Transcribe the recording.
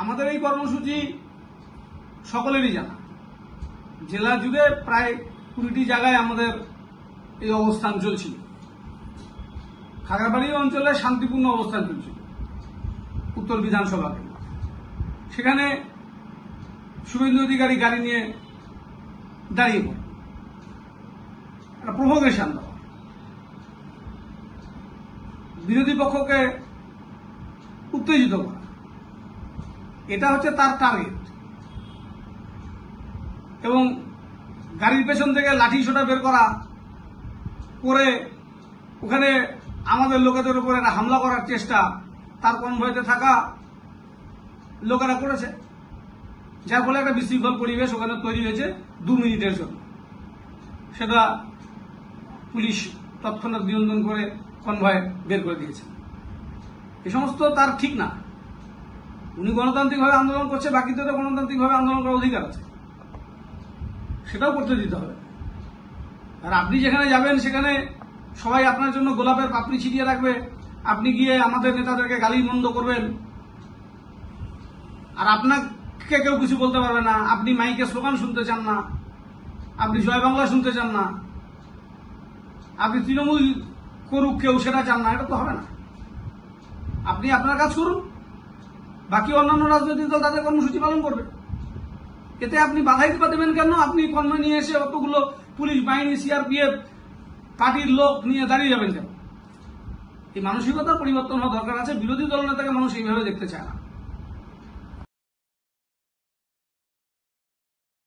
আমাদের এই কর্মসূচি সকলেরই জানা। জেলা জুড়ে প্রায় কুড়িটি জায়গায় আমাদের এই অবস্থান চলছিল। খাগড়াবাড়ি অঞ্চলে শান্তিপূর্ণ অবস্থান চলছিল, উত্তর বিধানসভা সেখানে শুভেন্দু অধিকারী গাড়ি নিয়ে দাঁড়িয়ে পড়ে। একটা প্রভোকেশন দেওয়া। বিরোধী পক্ষকে উত্তেজিত করা। এটা হচ্ছে তার টার্গেট এবং গাড়ির পেছন থেকে লাঠি সোটা বের করা, করে ওখানে আমাদের লোকেদের উপর একটা হামলা করার চেষ্টা, তার কনভয়েতে থাকা লোকেরা করেছে। যার ফলে একটা বিশৃঙ্খল পরিবেশ ওখানে তৈরি হয়েছে দু মিনিটের জন্য। সেটা পুলিশ তৎক্ষণাৎ নিয়ন্ত্রণ করে কনভয় বের করে দিয়েছে। এ সমস্ত তার ঠিক না। উনি গণতান্ত্রিকভাবে আন্দোলন করছে বাকিদেরও গণতান্ত্রিকভাবে আন্দোলন করার অধিকার আছে। সেটাও করতে দিতে হবে। আর আপনি যেখানে যাবেন, সেখানে সবাই আপনার জন্য গোলাপের পাপড়ি ছিটিয়ে রাখবে। আপনি গিয়ে আমাদের নেতাদেরকে গালি মন্দ করবেন। আর আপনাকে কেউ কিছু বলতে পারবে না। আপনি মাইকে স্লোগান শুনতে চান না। আপনি জয় বাংলা শুনতে চান না। আপনি তৃণমূল করুক কেউ, সেটা চান না। এটা তো হবে না। আপনি আপনার কাজ করুন। বাকি অন্যান্য রাজনৈতিক দল তাদের কর্মসূচি পালন করবে। এতে আপনি বাধাই দিতে দেবেন কেন? আপনি কর্ম নিয়ে এসে অতগুলো পুলিশ, বাহিনী, সিআরপিএফ পার্টির লোক নিয়ে দাঁড়িয়ে যাবেন কেন? এই মানসিকতার পরিবর্তন হওয়া দরকার আছে, বিরোধী দল নেতাকে মানুষ এইভাবে দেখতে চায় না।